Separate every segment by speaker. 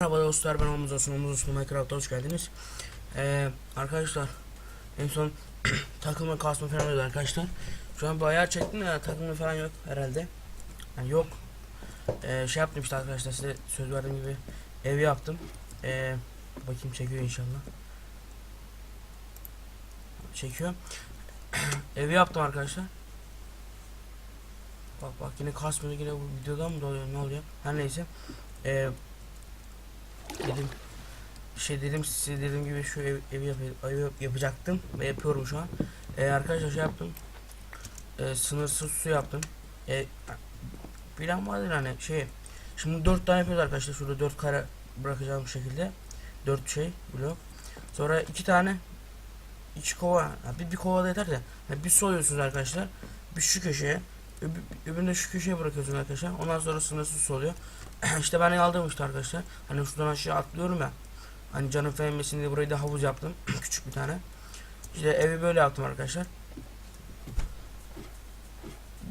Speaker 1: Merhaba dostlar ben Omuz Osman Omuz Osman Minecraft'a hoş geldiniz. Ee, Arkadaşlar en son takılma kasma falan oluyor arkadaşlar. Şu an bayağı çektim ya takılma falan yok herhalde. Yani Yok. Ee, Şey yaptım işte arkadaşlar size söz verdiğim gibi ev yaptım. Ee, Bakayım çekiyor inşallah. Çekiyor. Evi yaptım arkadaşlar. Bak bak yine kasmıyor yine bu videodan mı doluyor ne oluyor? Her neyse. Eee dedim şey dedim size dediğim gibi şu ev, evi yap, evi yapacaktım ve yapıyorum şu an. Ee, arkadaşlar şey yaptım. Ee, sınırsız su yaptım. Ee, plan vardır hani şey. Şimdi dört tane yapıyoruz arkadaşlar. Şurada dört kare bırakacağım bu şekilde. Dört şey blok. Sonra iki tane iki kova bir, bir kova da yeter de bir soyuyorsunuz arkadaşlar. Bir şu köşeye öbür, öbürünü şu köşeye bırakıyorsunuz arkadaşlar. Ondan sonra sınırsız su oluyor. işte ben aldım işte arkadaşlar. Hani şuradan aşağı atlıyorum ya. Hani canım fehmesin diye burayı da havuz yaptım. Küçük bir tane. İşte evi böyle yaptım arkadaşlar.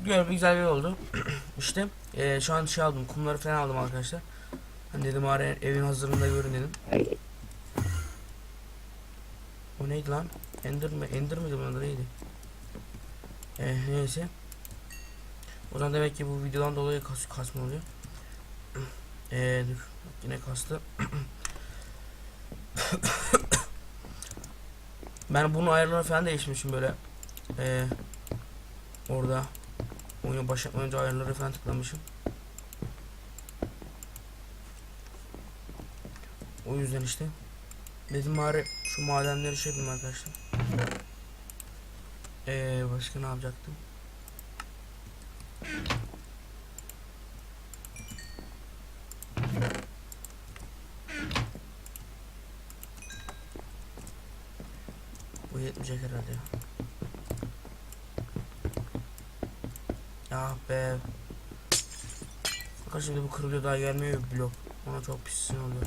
Speaker 1: Güzel güzel bir oldu. işte eee, şu an şey aldım. Kumları falan aldım arkadaşlar. Hani dedim araya evin hazırlığında görün dedim. O neydi lan? Ender mi? Ender miydi bunun neydi? Eee neyse. O zaman demek ki bu videodan dolayı kas kasma oluyor. Eee dur. Yine kastı. ben bunun ayarlarını falan değişmişim böyle. Eee orada oyunu başlatmadan önce ayarları falan tıklamışım. O yüzden işte. Dedim bari şu madenleri şey yapayım arkadaşlar. Eee başka ne yapacaktım? Yetmeyecek herhalde ya. Ah be. Bakın şimdi bu kırılıyor daha gelmiyor blok. Ona çok pis oluyor.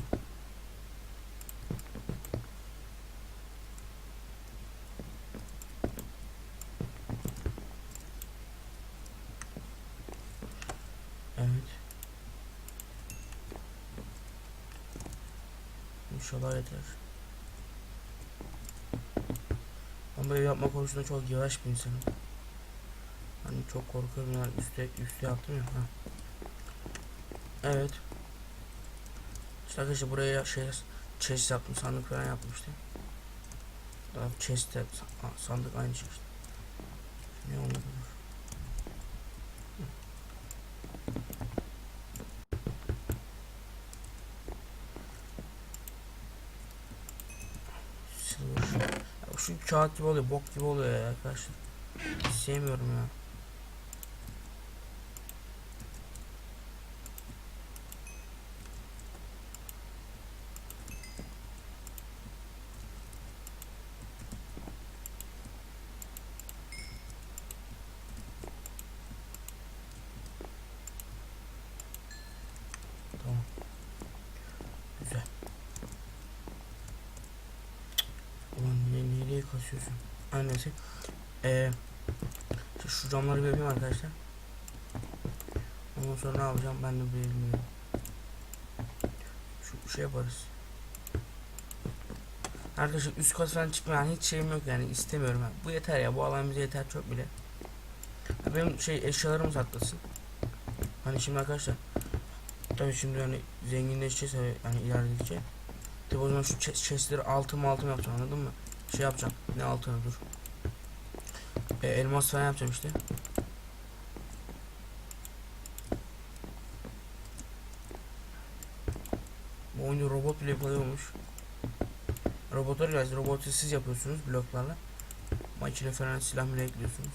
Speaker 1: Evet. İnşallah yeter. Ben bu ev yapma konusunda çok yavaş bir insanım. Hani çok korkuyorum yani üstte üstte yaptım ya. Ha. Evet. İşte arkadaşlar buraya şey chest yaptım sandık falan yaptım işte. Daha chest sandık aynı şey işte. Ne oldu bu? Silver. Ya şu kağıt gibi oluyor, bok gibi oluyor ya arkadaşlar. Sevmiyorum ya. Tamam. Güzel. Ulan nereye kasıyorsun? Her. Ee, şu camları bir yapayım arkadaşlar. Ondan sonra ne yapacağım ben de bilmiyorum. Şu şey yaparız. Arkadaşlar üst kat falan çıkma yani hiç şeyim yok yani istemiyorum yani. Bu yeter ya bu alan bize yeter çok bile. Ya benim şey eşyalarımı saklasın. Hani şimdi arkadaşlar tabii şimdi hani zenginleşeceğiz tabii hani ilerledikçe. Tabii o zaman şu chest- chestleri altın altın yapacağım anladın mı? Şey yapacağım. Ne altını dur. E, elmas falan yapacağım işte. Bu oyunu robot bile yapılıyormuş. Robotlar geldi. Robotu siz yapıyorsunuz bloklarla. Makine falan silah bile ekliyorsunuz.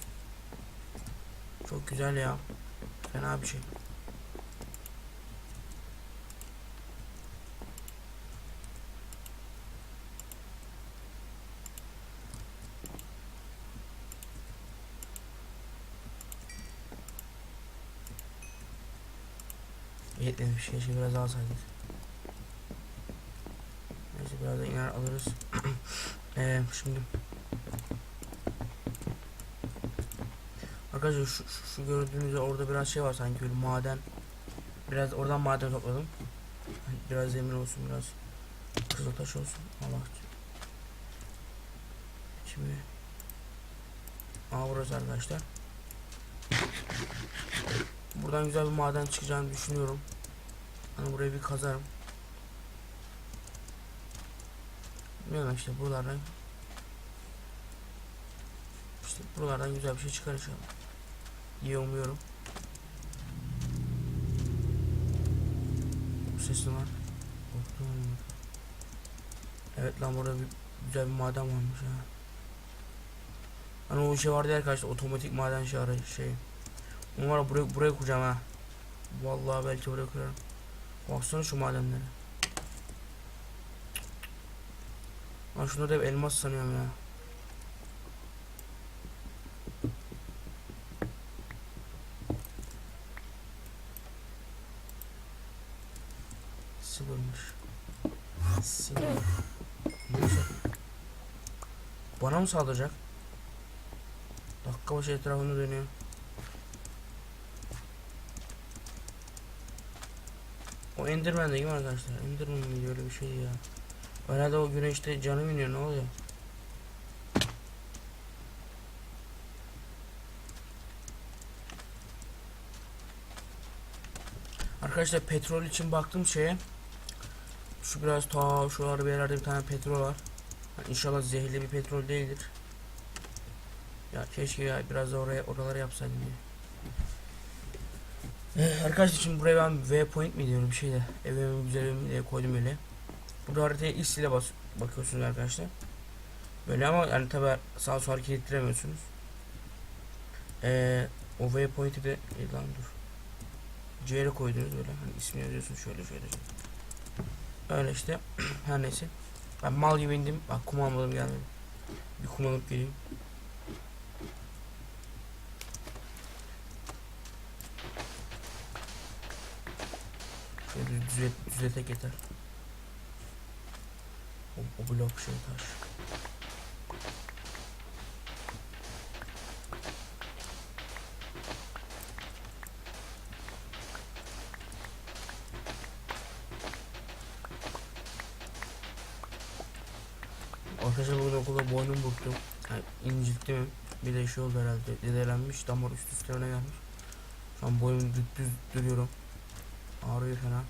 Speaker 1: Çok güzel ya. Fena bir şey. Yetmemiş. Keşke biraz alsaydık. Neyse biraz da iner alırız. Eee şimdi Arkadaşlar şu, şu, şu gördüğünüz orada biraz şey var sanki böyle maden. Biraz oradan maden topladım. Biraz demir olsun biraz kızıl taş olsun. Allah. Şimdi Aa burası arkadaşlar. Buradan güzel bir maden çıkacağını düşünüyorum. Hani burayı bir kazarım. Bilmiyorum işte buralardan işte buralardan güzel bir şey çıkar inşallah. İyi umuyorum. Bu ses ne var? Evet lan burada bir, güzel bir maden varmış ha. Hani o şey vardı ya arkadaşlar otomatik maden şey şey. Ya buraya, buraya kuracağım ha. Vallahi belki buraya kurarım. Baksana şu madenlere. Lan şunları hep elmas sanıyorum ya. Sıfırmış. Sıfır. Bana mı saldıracak? Dakika başı etrafında dönüyor. O Enderman değil mi arkadaşlar? Enderman mıydı öyle bir şey ya? Herhalde o güneşte canım iniyor ne oluyor? Arkadaşlar petrol için baktım şeye. Şu biraz ta şuralarda bir yerlerde bir tane petrol var. Yani inşallah zehirli bir petrol değildir. Ya keşke ya biraz da oraya oraları yapsaydım ya. Eh, arkadaşlar şimdi buraya ben waypoint mi diyorum bir şeyde evimin güzel diye koydum öyle. Burada haritaya X ile bas bakıyorsunuz arkadaşlar. Böyle ama yani tabi sağ sol hareket ettiremiyorsunuz. Ee, o waypoint'i de e, lan dur. C'ye koydunuz öyle hani ismini yazıyorsunuz şöyle şöyle. Öyle işte her neyse. Ben mal gibi indim. Bak kum almadım gelmedim. Bir kum alıp geleyim. Şöyle düz, düzelt, düzeltek yeter. O, o blok şey taş. Arkadaşlar bugün okulda boynum burktum. Yani incittim. Bir de şey oldu herhalde. Dedelenmiş. Damar üst üste öne gelmiş. Şu an boyum düz, düz duruyorum. Ağrıyor fena.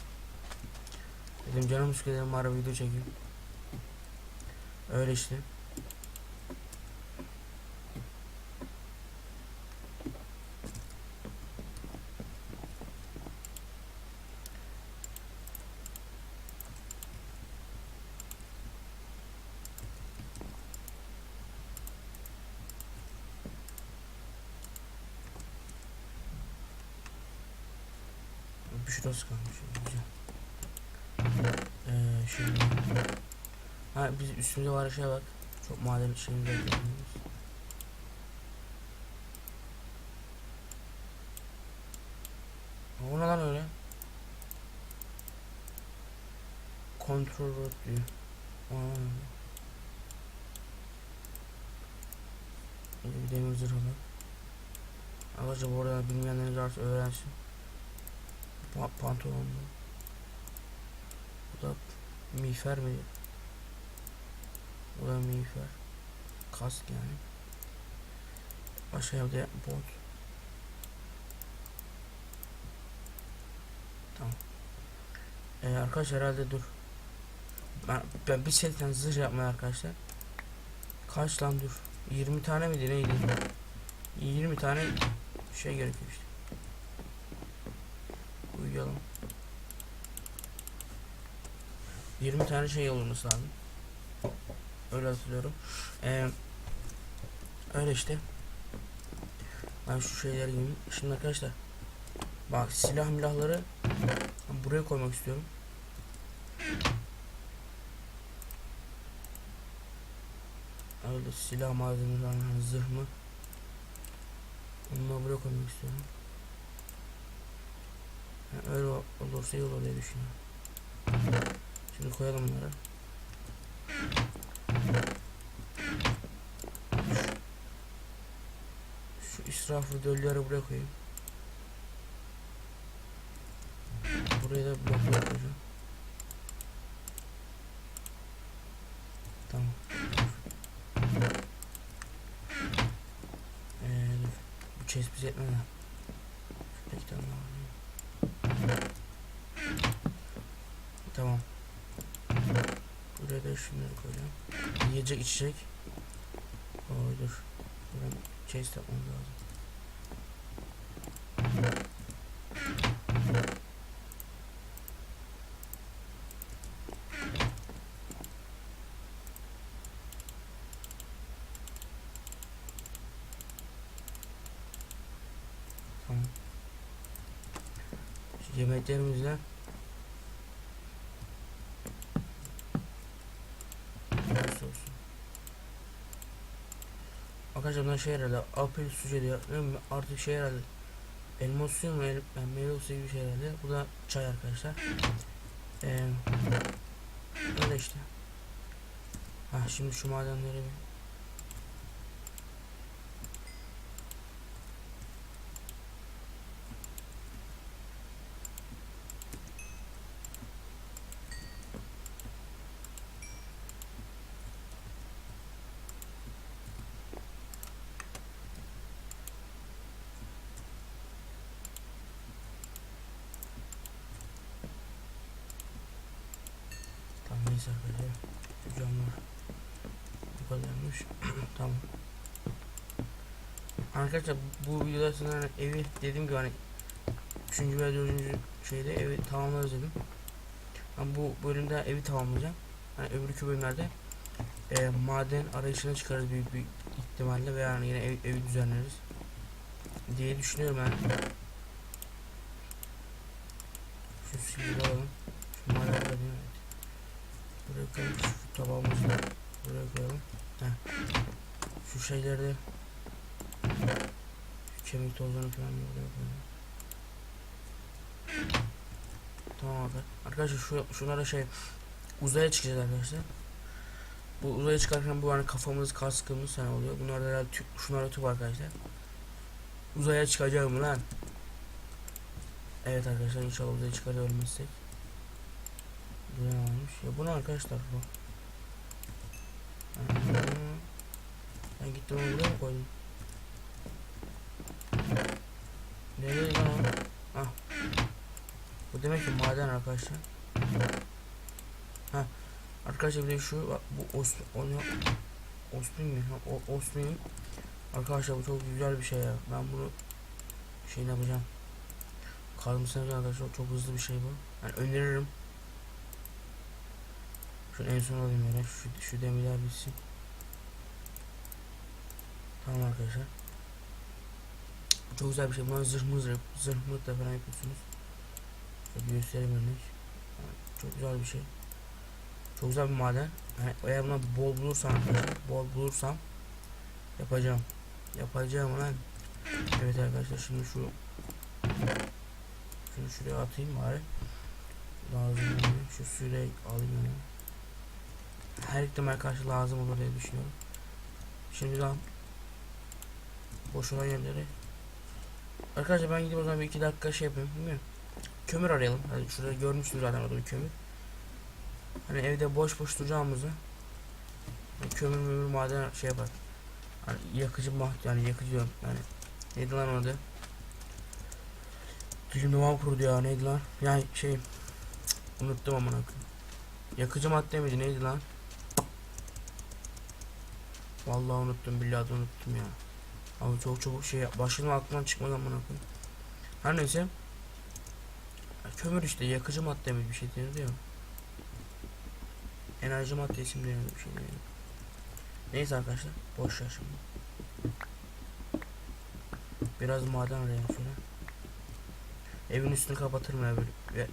Speaker 1: Dedim canım sıkıldı bari video çekeyim. Öyle işte. Bir şurası kalmış. Güzel. Ee, şimdi ha biz üstümüzde var şey bak. Çok şeyimiz var. O ne lan öyle? Kontrol road diyor. Aa. Bir demir zırhı. Arkadaşlar bu arada bilmeyenleriniz varsa öğrensin. Pa pantolon. Bu da miğfer mi? Bu da miğfer. Kask yani. Aşağıya bot. Tamam. Ee, arkadaşlar herhalde dur. Ben, ben bir setten zırh yapmaya arkadaşlar. Kaç lan dur. 20 tane miydi neydi? 20 tane şey gerekiyor işte. Uyuyalım. 20 tane şey olması lazım. Öyle hatırlıyorum. Ee, öyle işte. Ben şu şeyleri giyeyim. Şimdi arkadaşlar. Bak silah milahları buraya koymak istiyorum. Öyle silah malzemeleri yani zırh mı? Onları buraya koymak istiyorum. Yani öyle olursa iyi olur diye düşünüyorum. Şimdi koyalım bunları. Şu israflı dölleri buraya koyayım. Buraya da blok koyacağım. chest bize yetmedi. Şurada iki tane daha var. Tamam. Buraya da şunları koyacağım. Yiyecek içecek. Oy dur. Buradan chest yapmam lazım. Tamam. Şu yemeklerimizle Nasıl olsun? Arkadaşlar bunlar şey herhalde apel sucu diyor. Artık şey herhalde elma suyu mu? El, yani meyve suyu gibi şey herhalde. Bu da çay arkadaşlar. Ee, öyle işte. Ha şimdi şu madenleri bir Tamam neyse arkadaşlar. Şu camlar bu kadarmış. tamam. Arkadaşlar bu videoda size hani evi dediğim gibi hani 3. veya 4. şeyde evi tamamlarız dedim. Ben bu bölümde evi tamamlayacağım. Hani öbürkü bölümlerde e, maden arayışına çıkarız büyük bir ihtimalle veya hani yine ev, evi düzenleriz diye düşünüyorum ben. Şu suyu alalım. Şu maden alayım. Evet. Buraya koyalım. Şu tabağımızı buraya. Heh. Şu şeyleri kemik tozlarını falan koyalım. Tamam arkadaşlar. Arkadaşlar şu şunlara şey uzaya çıkacağız arkadaşlar. Bu uzaya çıkarken bu hani kafamız kaskımız hani oluyor. Bunlar da herhalde tüp, şunlar da tüp arkadaşlar. Uzaya çıkacağım lan. Evet arkadaşlar inşallah uzaya çıkar ölmezsek. Bu ne varmış? Ya bu ne arkadaşlar bu? Ben gittim onu buraya mı koydum? Nereye lan o? Ah. Bu demek ki maden arkadaşlar. Ha. Arkadaşlar bir de şu bak, bu os onu Osmin mi? Ha, o Osmin. Arkadaşlar bu çok güzel bir şey ya. Ben bunu şey yapacağım. Kazmışsınız arkadaşlar çok hızlı bir şey bu. Yani öneririm. Şunu en son alayım öyle. Şu, şu demirler bitsin. Tamam arkadaşlar. Çok güzel bir şey. Buna zırh mızrık, zırh mızrık da falan yapıyorsunuz. Şöyle bir göstereyim çok güzel bir şey. Çok güzel bir maden. Yani eğer buna bol bulursam bol bulursam yapacağım. Yapacağım lan. Evet arkadaşlar şimdi şu şunu şuraya atayım bari. Lazım yani. Şu suyu da alayım yani. Her ihtimal karşı lazım olur diye düşünüyorum. Şimdi daha boş olan yerleri Arkadaşlar ben gidip o zaman bir iki dakika şey yapayım bilmiyorum. Kömür arayalım. Hani şurada görmüştüm zaten orada bir kömür. Hani evde boş boş duracağımızı hani kömür mümür maden şey yapar. Hani yakıcı mah yani yakıcı diyorum yani neydi lan adı? Dilim duman kurudu ya neydi lan? Yani şey unuttum amına. Yakıcı madde miydi neydi lan? Vallahi unuttum billahi unuttum ya. Abi çok çabuk şey başım aklımdan çıkmadan amına koyayım. Her neyse. Kömür işte yakıcı madde mi bir şey denir. Enerji maddesi mi denir bir şey denir. Neyse arkadaşlar boş ver şimdi. Biraz maden arayalım şöyle. Evin üstünü kapatırım öbür,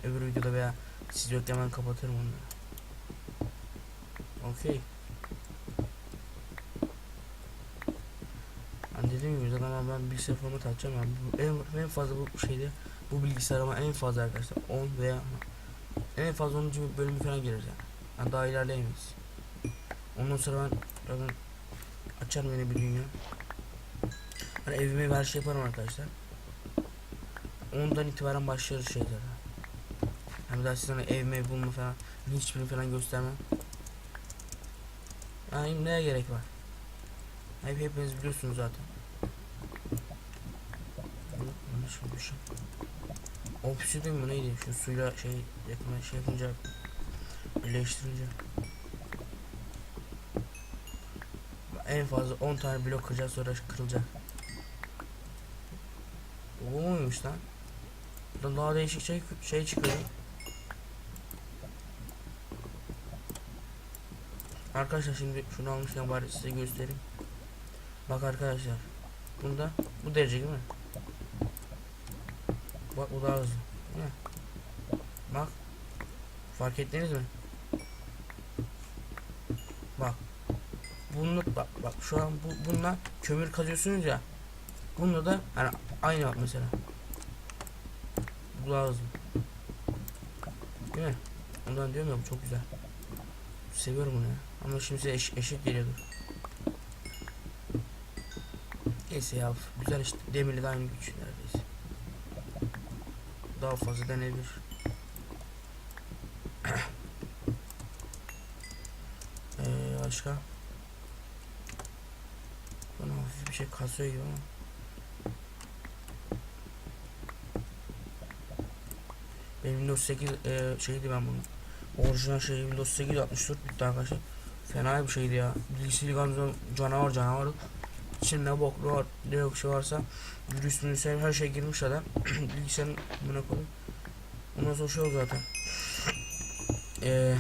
Speaker 1: öbür videoda veya siz yokken ben kapatırım onları. Okey. Hani dediğim gibi zaten ben- bilgisayar formatı açacağım yani bu en, en fazla bu şeyde bu bilgisayarıma en fazla arkadaşlar 10 veya en fazla 10. bölümü falan girer yani. yani daha ilerleyemeyiz. Ondan sonra ben zaten açarım yeni bir dünya. Hani evime her şey yaparım arkadaşlar. Ondan itibaren başlarız şeylere. Hani daha size hani ev bulma falan hiçbirini falan göstermem. Yani neye gerek var? Hep hepiniz biliyorsunuz zaten. şimdi bir şey. Obsidian mı neydi? Şu suyla şey yakma şey yapınca birleştirince. En fazla 10 tane blok kıracağız sonra kırılacak. O muymuş lan? Buradan daha değişik şey, şey çıkıyor. Arkadaşlar şimdi şunu almışken bari size göstereyim. Bak arkadaşlar. Bunda bu derece değil mi? Bak bu daha hızlı. Bak. Fark ettiniz mi? Bak. Bunu bak bak şu an bu bununla kömür kazıyorsunuz ya. Bunda da hani aynı bak mesela. Bu daha hızlı. Değil mi? Ondan diyorum ya bu çok güzel. Seviyorum bunu ya. Ama şimdi size eş, eşit geliyordur. Neyse ya güzel işte demirli de aynı güç neredeyse. Daha fazla denebilir. Eee başka? Bana hafif bir şey kasıyor gibi. Benim Windows 8 eee şeydi ben bunun. Orijinal şey Windows 8 64 bitti arkadaşlar. Fena bir şeydi ya. Bilgisayarı canavar canavar. İçinde bok var ne yok şey varsa virüs virüs her şey girmiş adam. Bilgisayarın buna koyayım. Ondan sonra şey zaten. Eee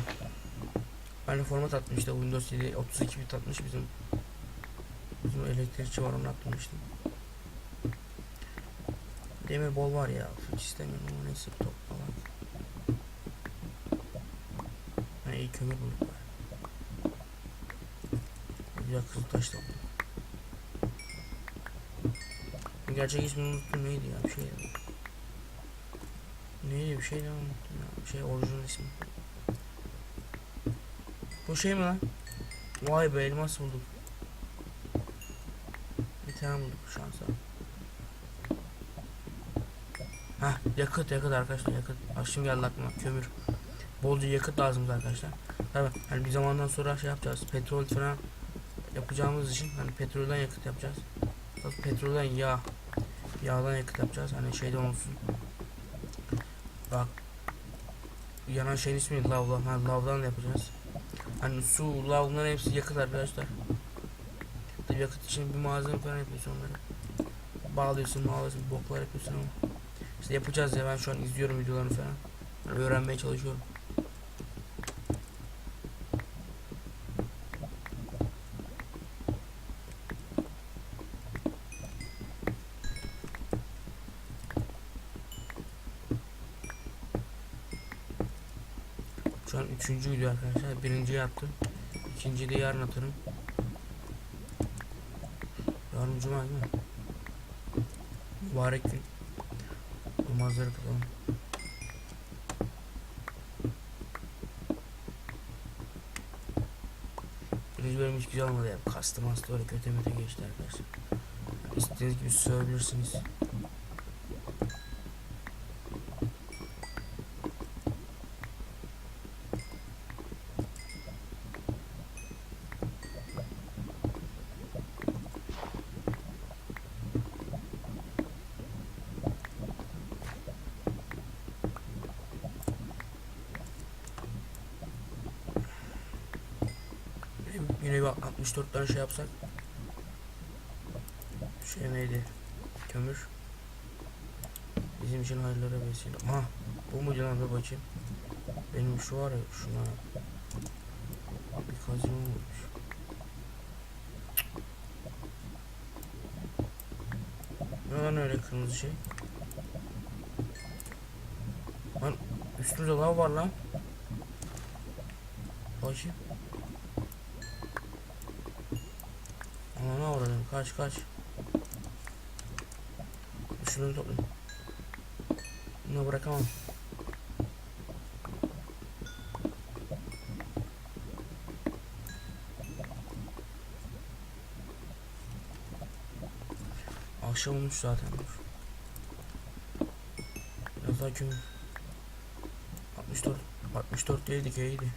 Speaker 1: Aynı format atmış işte Windows 7 32 bit atmış bizim bizim elektrikçi var onu atmıştım. Demir bol var ya hiç istemiyorum ama neyse top falan. Ha iyi kömür bulduk. Güzel kızıl taş da bulduk. Gerçek ismini unuttum neydi ya bir şey ya. Neydi bir şey daha unuttum ya. Şey orijinal ismi. Bu şey mi lan? Vay be elmas bulduk. Bir tane bulduk şansa. Hah yakıt yakıt arkadaşlar yakıt. Şimdi geldi aklıma kömür. Bolca yakıt lazım arkadaşlar. Tabi hani bir zamandan sonra şey yapacağız. Petrol falan yapacağımız için hani petrolden yakıt yapacağız. Petrolden yağ. Yağdan yakıt yapacağız. Hani şeyden olsun. Bak. Yanan şeyin ismi lavla. Ha lavdan da yapacağız. Hani su, lav hepsi yakıt arkadaşlar. Tabii yakıt için bir malzeme falan yapıyorsun onları. Bağlıyorsun, bağlıyorsun, boklar yapıyorsun ama. İşte yapacağız ya ben şu an izliyorum videolarını falan. Öğrenmeye çalışıyorum. Şu an üçüncü video arkadaşlar. Birinciyi yaptım. İkinciyi de yarın atarım. Yarın cuma değil mi? Mübarek gün. Namazları kılalım. Birinci bölüm hiç güzel olmadı ya. Kastım hasta öyle kötü möte geçti arkadaşlar. İstediğiniz gibi söyleyebilirsiniz. Yine bir 64 tane şey yapsak. Şey neydi? Kömür. Bizim için hayırlara vesile. Ha, bu mu lan bir bakayım. Benim şu var ya şuna. Bir kazım olmuş. Ne lan öyle kırmızı şey? Lan üstümüzde lav var lan. Bakayım. Ana uğradım kaç kaç. Şunu toplayayım. Bunu bırakamam. Akşam olmuş zaten. Biraz daha kömür. 64 64 değildi ki iyiydi.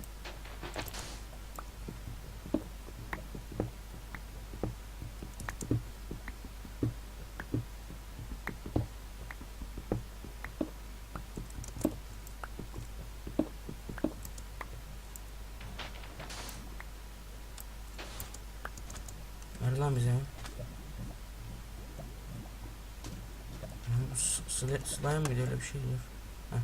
Speaker 1: Nerede lan bizim ev? Ya bu s- Slime mıydı öyle bir şey dur. Heh.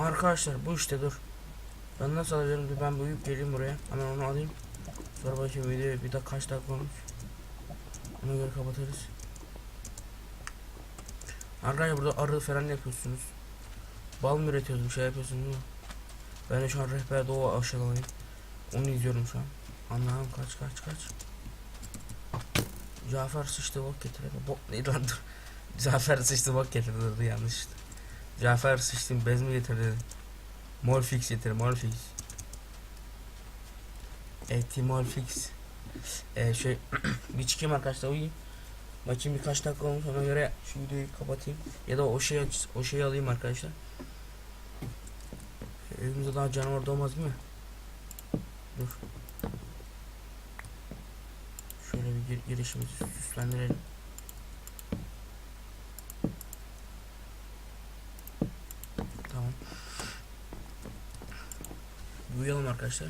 Speaker 1: Arkadaşlar bu işte dur. Ben nasıl alacağım? Dur ben büyüyüp geleyim buraya. Hemen onu alayım. Sonra bakayım video bir dakika kaç dakika olmuş. Ona göre kapatırız. Arkadaşlar burada arı falan yapıyorsunuz. Bal mı üretiyorsunuz? Bir şey yapıyorsunuz değil? Ben de şu an rehber doğu aşağıdayım. Onu izliyorum şu an. Allah'ım kaç kaç kaç. Cafer sıçtı bok getirdi. Bok neydi lan dur. Cafer sıçtı bok getirdi yanlış. Cafer sıçtım bez mi getirdi. Morfix getir Morfix. Etimorfix. Ee, şey bir çıkayım arkadaşlar uyuyayım. Bakayım birkaç dakika olmuş ona göre şu videoyu kapatayım. Ya da o şeyi o şeyi alayım arkadaşlar. Evimizde daha canavar doğmaz mi? Dur. Şöyle bir gir girişimizi süslendirelim. Tamam. Uyuyalım arkadaşlar.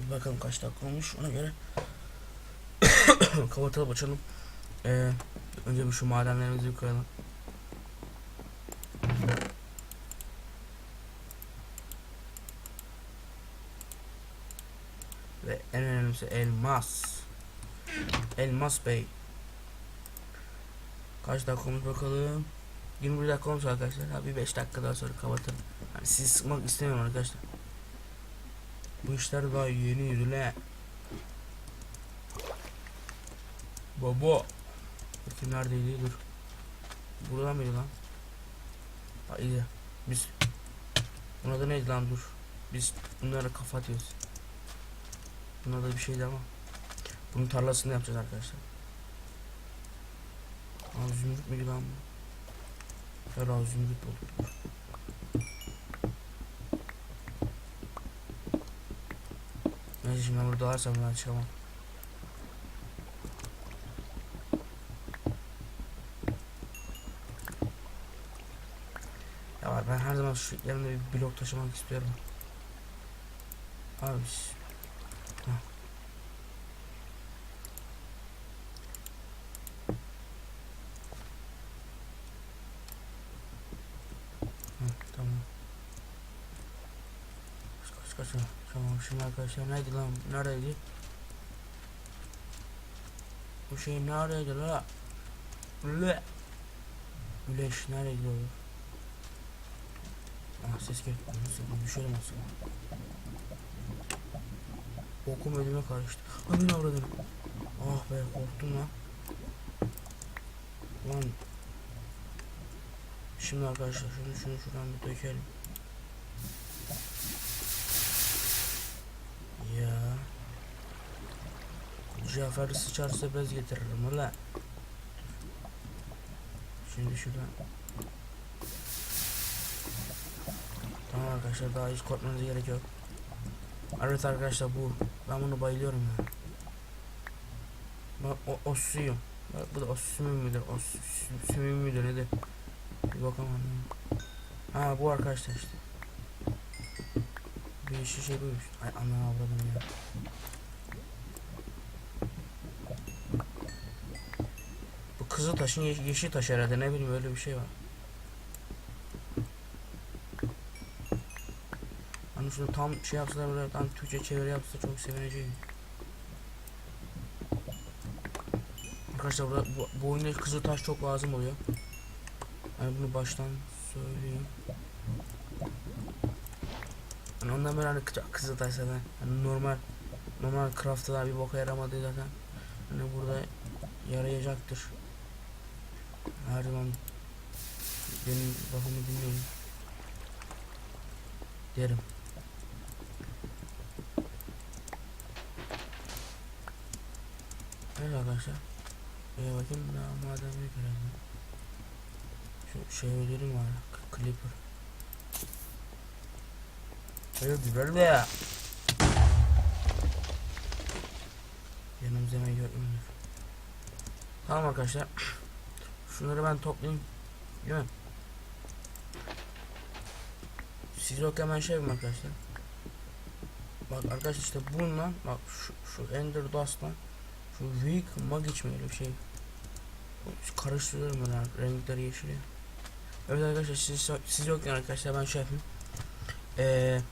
Speaker 1: Bir bakalım kaç dakika olmuş ona göre kapatalım açalım. Ee, önce bir şu madenlerimizi bir koyalım. Ve en önemlisi elmas. Elmas Bey. Kaç dakika olmuş bakalım. 21 dakika olmuş arkadaşlar. Ha, bir 5 dakika daha sonra kapatırım. Yani sizi sıkmak istemiyorum arkadaşlar. Bu işler daha yeni yürüle. Baba. Bakayım neredeydi dur. Burada mıydı lan? Ha iyi. Biz Buna da neydi lan dur. Biz bunlara kafa atıyoruz. Buna da bir şeydi ama. Bunun tarlasını yapacağız arkadaşlar. Aa zümrüt müydü lan bu? Herhalde zümrüt bulduk. Neyse şimdi burada varsam ben çıkamam. Ya ben her zaman şu yanımda bir blok taşımak istiyorum. Abi ş- Heh. Heh, tamam. Kaç kaç kaç. Şimdi arkadaşlar neydi lan? Neredeydi? Bu şey neredeydi la? Le. Güleş neredeydi o? Ah ses gel. Nasıl düşelim aslında. Bokum ödüme karıştı. Amin avradım. Ah be korktum lan. Lan. Şimdi arkadaşlar şunu şunu şuradan bir dökelim. Ya. Cafer'i sıçarsa bez getiririm ulan. Şimdi şuradan. Tamam arkadaşlar daha hiç korkmanıza gerek yok. Evet arkadaşlar bu. Ben bunu bayılıyorum ya. Bak o, o suyum. Bak bu da o sümüm müdür? O sü- sümüm müdür nedir? Bir bakalım. Ha bu arkadaşlar işte. Bir şişe buymuş. Ay anam avradım ya. Kızıl taşın ye- yeşil taş herhalde ne bileyim öyle bir şey var. Hani şunu tam şey yapsalar böyle tam Türkçe çeviri yapsa çok sevineceğim. Arkadaşlar burada, bu, bu oyunda kızıl taş çok lazım oluyor. Yani bunu baştan söyleyeyim. Yani ondan böyle hani kı- kızıl taş zaten hani normal normal craft'ta bir boka yaramadığı zaten hani burada yarayacaktır. Her zaman benim lafımı dinleyin derim. Evet arkadaşlar. Şuraya bakayım ne madem herhalde. Şu şey ödülüm var. Clipper. Hayır güzel be ya. Yanımıza yemeği görmüyoruz. Tamam arkadaşlar. Şunları ben toplayayım. Değil mi? Siz yok hemen şey yapayım arkadaşlar. Bak arkadaşlar işte bununla bak şu, şu Ender Dust'la şu Weak Magic mi bir şey. Karıştırıyorum ben renkleri yeşili. Evet arkadaşlar siz, siz yokken arkadaşlar ben şey yapayım. Eee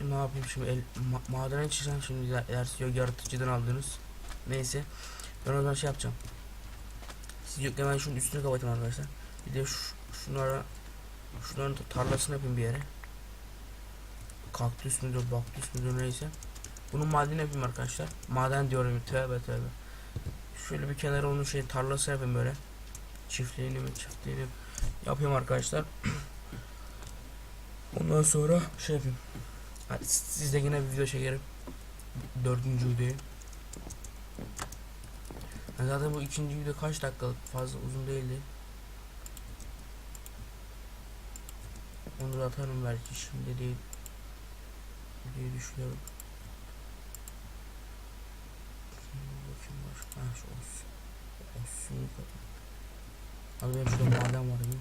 Speaker 1: ne yapayım şimdi el, ma madene çıkacağım şimdi yok yaratıcıdan aldınız. Neyse. Ben o zaman şey yapacağım. Yokken ben şunun üstünü kapatayım arkadaşlar. Bir de şu, şunlara şunların tarlasını yapayım bir yere. Kaktüs müdür, baktüs müdür neyse. Bunun madeni yapayım arkadaşlar. Maden diyorum tövbe tövbe. Şöyle bir kenara onun şey tarlası yapayım böyle. Çiftliğini mi çiftliğini yapayım arkadaşlar. Ondan sonra şey yapayım. Hadi siz de yine bir video çekerim. Dördüncü videoyu. Zaten bu ikinci video kaç dakikalık fazla uzun değildi. Onu da atarım belki şimdi değil diye düşünüyorum. Bakayım başka. Ha şu olsun. Olsun. Hadi benim şurada maden var değil mi?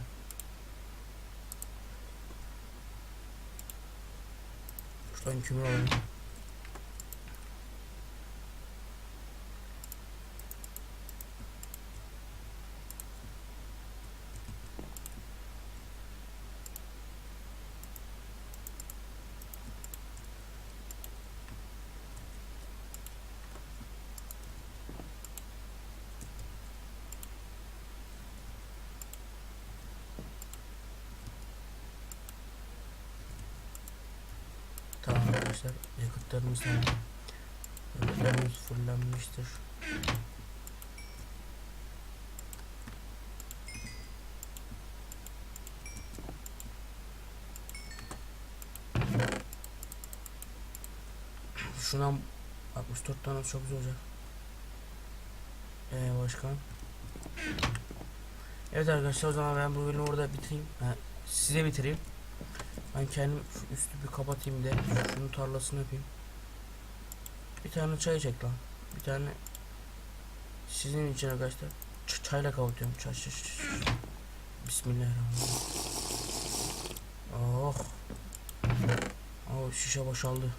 Speaker 1: Şuradan kömür alalım. Tamam arkadaşlar yakıtlarımız tamam. Yakıtlarımız fullenmiştir. Şundan 64 tane çok güzel olacak. Ee başkan. Evet arkadaşlar o zaman ben bu bölümü orada bitireyim. Ha, size bitireyim. Ben kendim üstü bir kapatayım da şunun tarlasını yapayım. Bir tane çay çek lan. Bir tane sizin için arkadaşlar ç- çayla kapatıyorum. Çay, çay, çay. Bismillahirrahmanirrahim. Oh. Oh şişe boşaldı.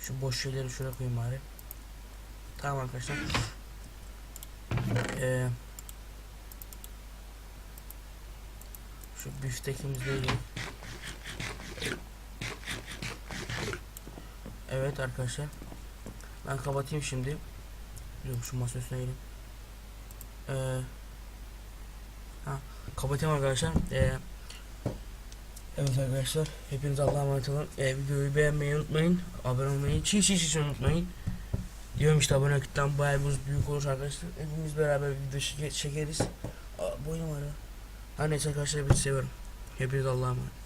Speaker 1: Şu boş şeyleri şuraya koyayım bari. Tamam arkadaşlar. Eee Şu büftekimizi yiyelim. Evet arkadaşlar. Ben kapatayım şimdi. Dur şu masa üstüne gelin. Ee, ha, kapatayım arkadaşlar. Ee, evet arkadaşlar. Hepiniz Allah'a emanet olun. Ee, videoyu beğenmeyi unutmayın. Abone olmayı çiğ çiğ çiğ unutmayın. Diyorum işte abone kitlem bayağı büyük olur arkadaşlar. Hepimiz beraber video çeke- çekeriz. Aa, boynum ağrıyor. Her neyse arkadaşlar bir seviyorum. Hepiniz Allah'a emanet.